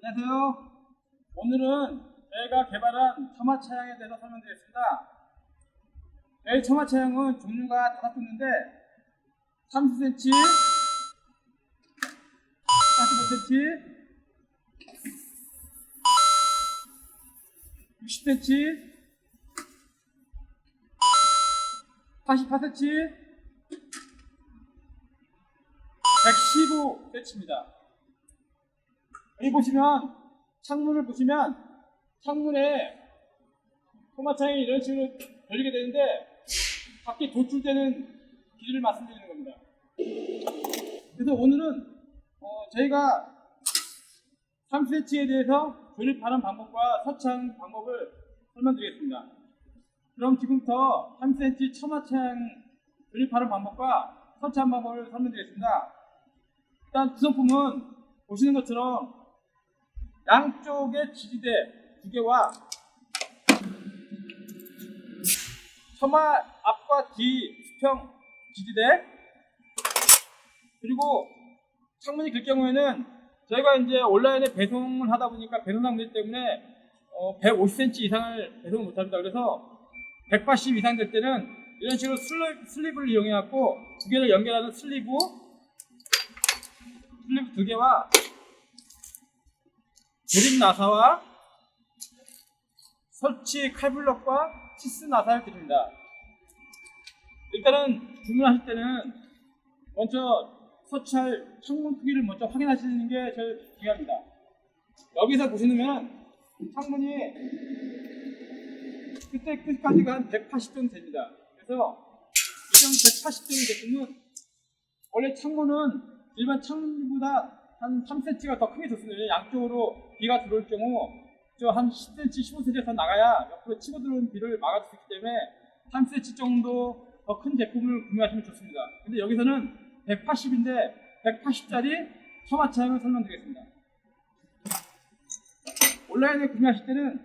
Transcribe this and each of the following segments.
안녕하세요. 오늘은 저희가 개발한 처마 차량에 대해서 설명드리겠습니다. 저희 처마 차량은 종류가 다섯 종류인데 30cm, 45cm, 60cm, 88cm, 115cm입니다. 여기 보시면 창문을 보시면 창문에 토마창이 이런 식으로 열리게 되는데 밖에 도출되는 길이를 말씀드리는 겁니다. 그래서 오늘은 어, 저희가 3cm에 대해서 조립하는 방법과 설치하는 방법을 설명드리겠습니다. 그럼 지금부터 3cm 처마창 조립하는 방법과 설치하는 방법을 설명드리겠습니다. 일단 구성품은 보시는 것처럼 양쪽의 지지대 두 개와 처마 앞과 뒤 수평 지지대 그리고 창문이 길 경우에는 저희가 이제 온라인에 배송을 하다 보니까 배송상 문제 때문에 어, 150cm 이상을 배송을 못합니다. 그래서 180 이상 될 때는 이런 식으로 슬립, 슬립을 이용해 갖고 두 개를 연결하는 슬리브 슬리브 두 개와 조립 나사와 설치 칼블럭과 치스 나사를 드립니다. 일단은 주문하실 때는 먼저 설치할 창문 크기를 먼저 확인하시는 게 제일 중요합니다. 여기서 보시면 창문이 끝에 끝까지가 한 180 정도 됩니다. 그래서 이런 180 정도 제품은 원래 창문은 일반 창문보다 한 3cm가 더 크게 좋습니다. 양쪽으로 비가 들어올 경우 저 한 10cm, 15cm 더 나가야 옆으로 치고 들어오는 비를 막아줄 수 있기 때문에 3cm 정도 더 큰 제품을 구매하시면 좋습니다. 근데 여기서는 180인데 180짜리 처마차량을 설명드리겠습니다. 온라인에 구매하실 때는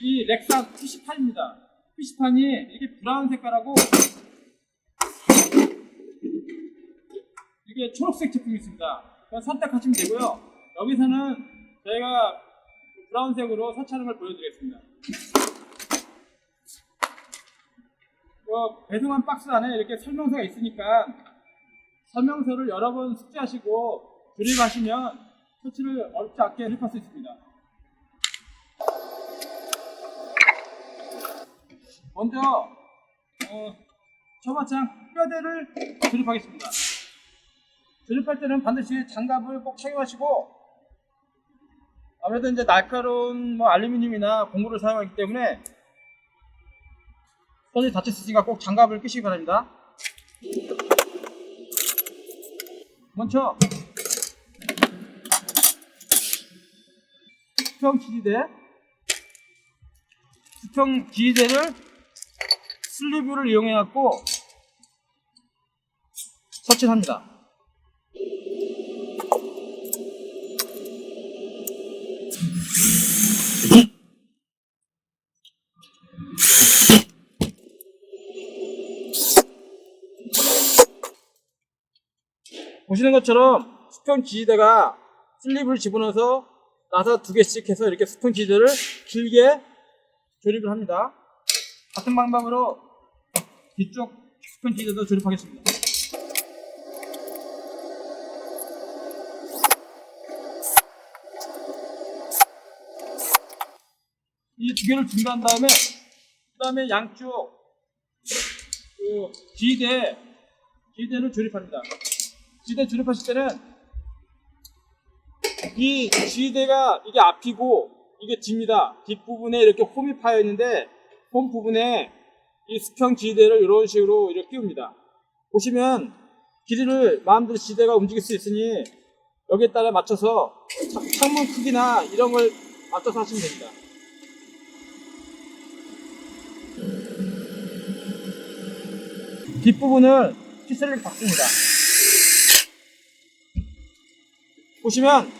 이 렉산 PC판입니다. PC판이 이게 브라운 색깔하고 이게 초록색 제품이 있습니다. 선택하시면 되고요. 여기서는 저희가 브라운색으로 걸 보여드리겠습니다. 그 배송한 박스 안에 이렇게 설명서가 있으니까 설명서를 여러 번 숙지하시고 조립하시면 설치를 어렵지 않게 해할 수 있습니다. 먼저 어, 처마창 뼈대를 조립하겠습니다. 조립할 때는 반드시 장갑을 꼭 착용하시고 아무래도 이제 날카로운 뭐 알루미늄이나 고무를 사용하기 때문에 손이 다칠 수 있으니까 꼭 장갑을 끼시기 바랍니다. 먼저 수평 지지대 수평 지지대를 슬리브를 이용해 갖고 설치합니다. 보시는 것처럼 수평 지지대가 슬립을 집어넣어서 나사 두 개씩 해서 이렇게 수평 지지대를 길게 조립을 합니다. 같은 방법으로 뒤쪽 수평 지지대도 조립하겠습니다. 이 두 개를 준비한 다음에 그 다음에 양쪽 그 지대 지대를 조립합니다. 지대 조립하실 때는 이 지대가 이게 앞이고 이게 뒤입니다. 뒷부분에 이렇게 홈이 파여 있는데 홈 부분에 이 수평 지대를 이런 식으로 이렇게 띄웁니다. 보시면 길이를 마음대로 지대가 움직일 수 있으니 여기에 따라 맞춰서 차- 창문 크기나 이런 걸 맞춰서 하시면 됩니다. 뒷부분을 피셀을 박습니다. 보시면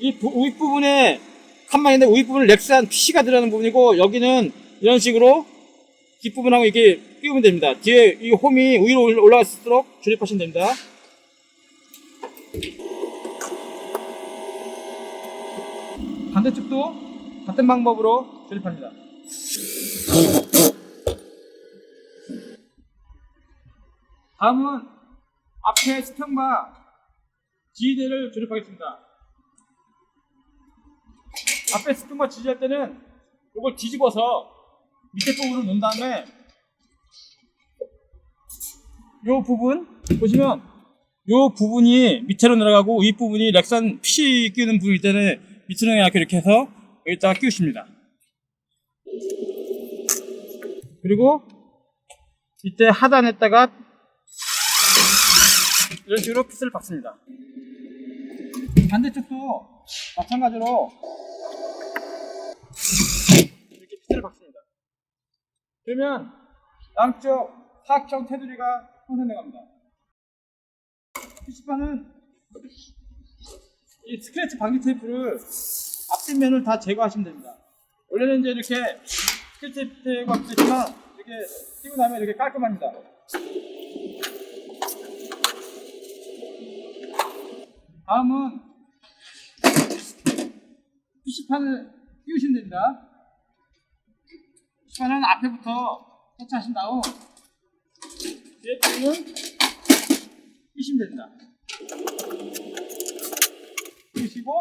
이 부- 윗부분에 칸막인데 윗부분은 렉스한 PC가 들어가는 부분이고 여기는 이런 식으로 뒷부분하고 이렇게 끼우면 됩니다. 뒤에 이 홈이 위로 올- 올라갈수록 조립하시면 됩니다. 반대쪽도 같은 방법으로 조립합니다. 다음은 앞에 스평과 지지대를 조립하겠습니다. 앞에 스평과 지지할 때는 이걸 뒤집어서 밑에 부분을 놓은 다음에 이 부분 보시면 이 부분이 밑으로 내려가고 이 부분이 렉산 피 끼우는 부분일 때는 밑으로 내려가게 이렇게 해서 여기다가 끼우십니다. 그리고 이때 하단에다가 이런 식으로 핏을 박습니다. 반대쪽도 마찬가지로 이렇게 핏을 박습니다. 그러면 양쪽 사각형 테두리가 형성돼 갑니다. PC판은 이 스크래치 방지 테이프를 앞뒷면을 다 제거하시면 됩니다. 원래는 이제 이렇게 스크래치 테이프가 붙지만 이렇게 끼고 나면 이렇게 깔끔합니다. 다음은 PC판을 끼우시면 됩니다. PC판은 앞에부터 터치하신 다음 뒤에 부분은 끼시면 됩니다. 끼시고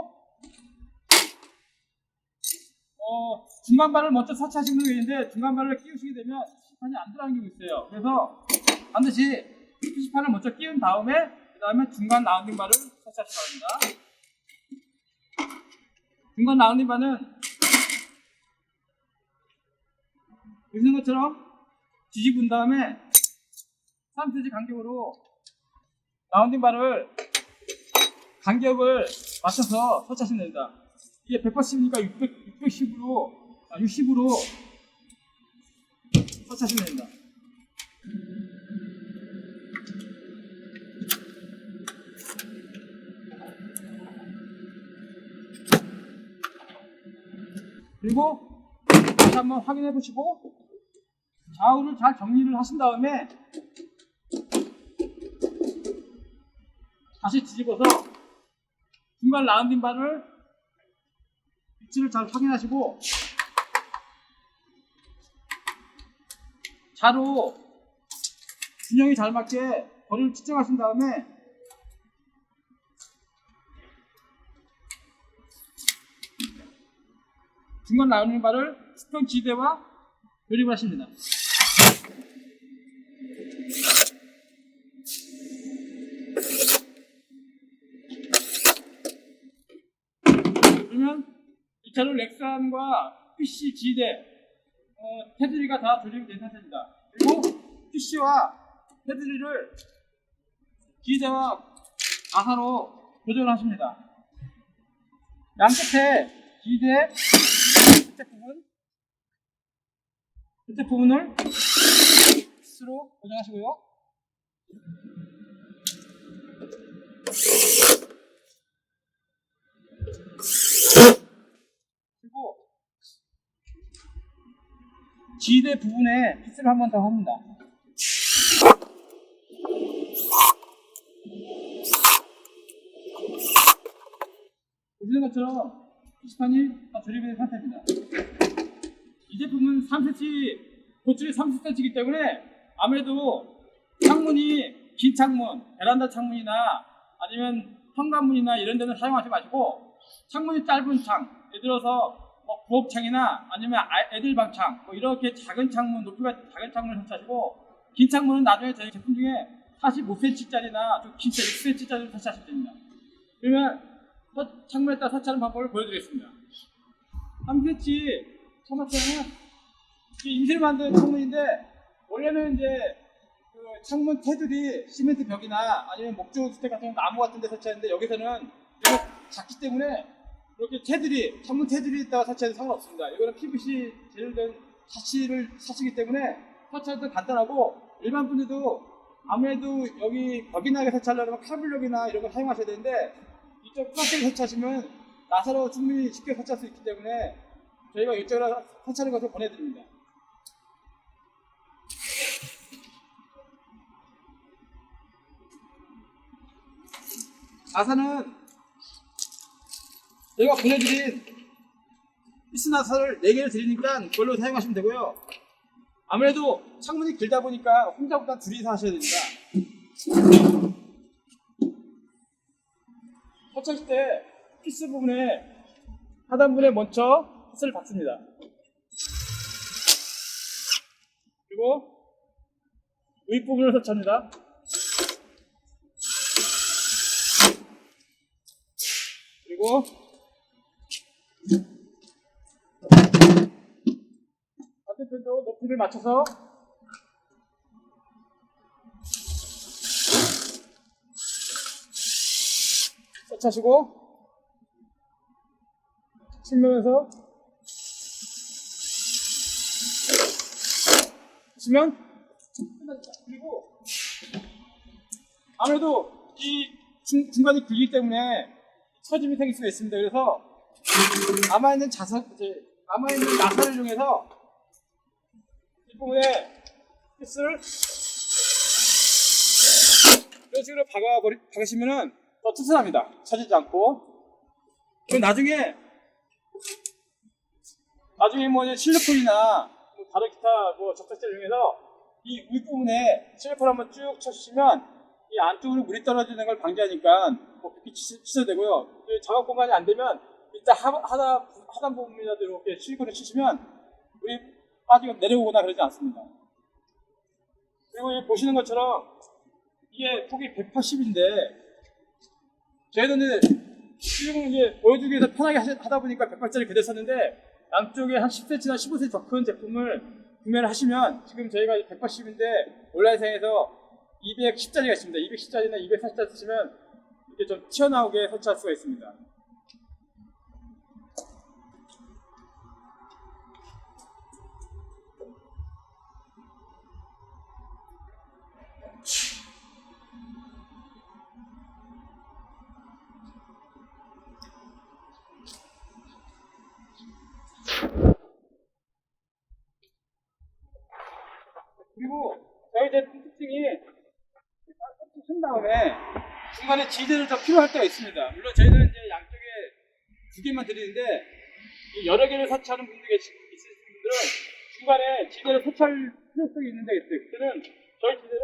어, 중간발을 먼저 설치하시는 분이 있는데 중간발을 끼우시게 되면 PC판이 안 들어가는 경우가 있어요. 그래서 반드시 PC판을 먼저 끼운 다음에 그 다음에 중간 라운딩 발을 설치하시기 바랍니다. 중간 라운딩 발은 보시는 것처럼 뒤집은 다음에 3cm 간격으로 라운딩 발을 간격을 맞춰서 설치하시면 됩니다. 이게 180이니까 600, 610으로, 아, 60으로 설치하시면 됩니다. 그리고 다시 한번 확인해 보시고 좌우를 잘 정리를 하신 다음에 다시 뒤집어서 중간 라운딩 바를 위치를 잘 확인하시고 자로 균형이 잘 맞게 거리를 측정하신 다음에 중간 라운딩 바를 스평 지대와 조립을 하십니다. 그러면 이 차로 렉산과 PC 지대 어, 테두리가 다 조립이 된 상태입니다. 그리고 PC와 테두리를 지대와 아사로 조절하십니다. 양끝에 지대 끝에 부분 끝에 부분을 스로 고정하시고요. 그리고 지대 부분에 핏을 한 번 더 합니다. 보시는 것처럼 피시판이 다 조립이 된 상태입니다. 이 제품은 3cm, 고출이 30cm이기 때문에 아무래도 창문이 긴 창문, 베란다 창문이나 아니면 현관문이나 이런 데는 사용하지 마시고 창문이 짧은 창, 예를 들어서 뭐 부엌창이나 아니면 아- 애들 방창, 뭐 이렇게 작은 창문, 높이가 작은 창문을 설치하시고 긴 창문은 나중에 저희 제품 중에 45cm짜리나 좀 긴 6cm짜리를 설치하시면 됩니다. 그러면 서- 창문에다 설치하는 방법을 보여드리겠습니다. 3cm 처음부터는 인쇄 만든 창문인데 원래는 이제 그 창문 테두리 시멘트 벽이나 아니면 목조 주택 같은 나무 같은 데 설치하는데 여기서는 너무 작기 때문에 이렇게 테두리 창문 테두리에다가 설치해도 상관없습니다. 이거는 PVC 제조된 사치를 사치기 때문에 설치하기도 간단하고 일반 분들도 아무래도 여기 벽이나게 설치하려면 카블럭이나 이런 걸 사용하셔야 되는데 이쪽 플라스틱 설치하시면 나사로 충분히 쉽게 설치할 수 있기 때문에 저희가 이쪽으로 설치하는 것을 보내드립니다. 나사는 저희가 보내드린 피스 나사를 4개를 드리니까 그걸로 사용하시면 되고요. 아무래도 창문이 길다 보니까 혼자보다 둘이서 하셔야 됩니다. 터치하실 때 피스 부분에 하단부분에 먼저 피스를 박습니다. 그리고 윗부분을 터치합니다. 그리고 반대편도 높이를 맞춰서 터치하시고 측면에서 치면. 그리고 아무래도 이 중, 중간이 굴리기 때문에 처짐이 생길 수가 있습니다. 그래서 남아있는 자석, 이제 남아있는 나사를 이용해서 이 부분에 피스를 이런 식으로 박아버리, 박으시면은 더 튼튼합니다. 처지지 않고. 그럼 나중에, 나중에 뭐 이제 실리콘이나 뭐 다른 기타 뭐 접착제를 이용해서 이 윗부분에 실리콘 한번 쭉 쳐주시면 이 안쪽으로 물이 떨어지는 걸 방지하니까 뭐 그렇게 치- 치셔도 되고요. 이 작업 공간이 안 되면 일단 하, 하단, 하단 부분이라도 이렇게 실리콘을 치시면 물이 빠지고 내려오거나 그러지 않습니다. 그리고 이 보시는 것처럼 이게 폭이 180인데 저희는 이제 지금 이제 보여주기 위해서 편하게 하다 보니까 180짜리 그대로 샀는데 양쪽에 한 10cm나 15cm 더 큰 제품을 구매를 하시면 지금 저희가 180인데 온라인상에서 210짜리가 있습니다. 210짜리나 240짜리 쓰시면 이렇게 좀 튀어나오게 설치할 수가 있습니다. 그리고 저희 제품 특징이 한 다음에 중간에 지대를 더 필요할 때가 있습니다. 물론 저희는 이제 양쪽에 두 개만 드리는데 이 여러 개를 설치하는 분들이 계시- 있으신 분들은 중간에 지대를 설치할 필요성이 있는 데가 있어요. 그때는 저희 지대를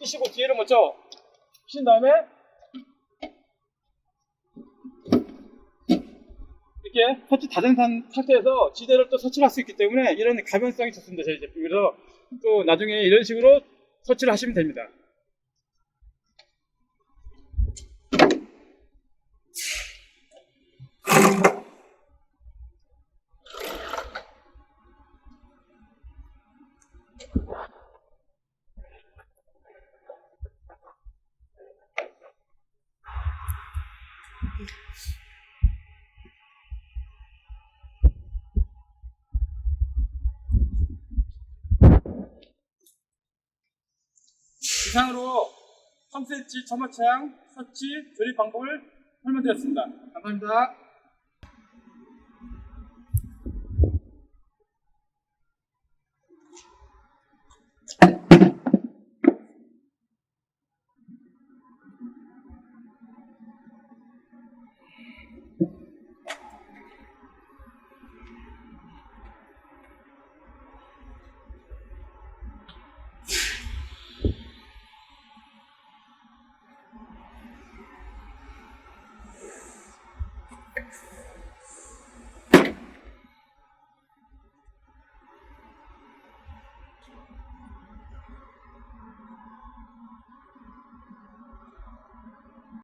끼시고 뒤에를 먼저 끼신 다음에 이렇게 설치 다된 상태에서 지대를 또 설치할 수 있기 때문에 이런 가변성이 좋습니다. 저희 제품. 그래서 또 나중에 이런 식으로 설치를 하시면 됩니다. 이상으로 3cm 점화창 설치 조립 방법을 설명드렸습니다. 감사합니다.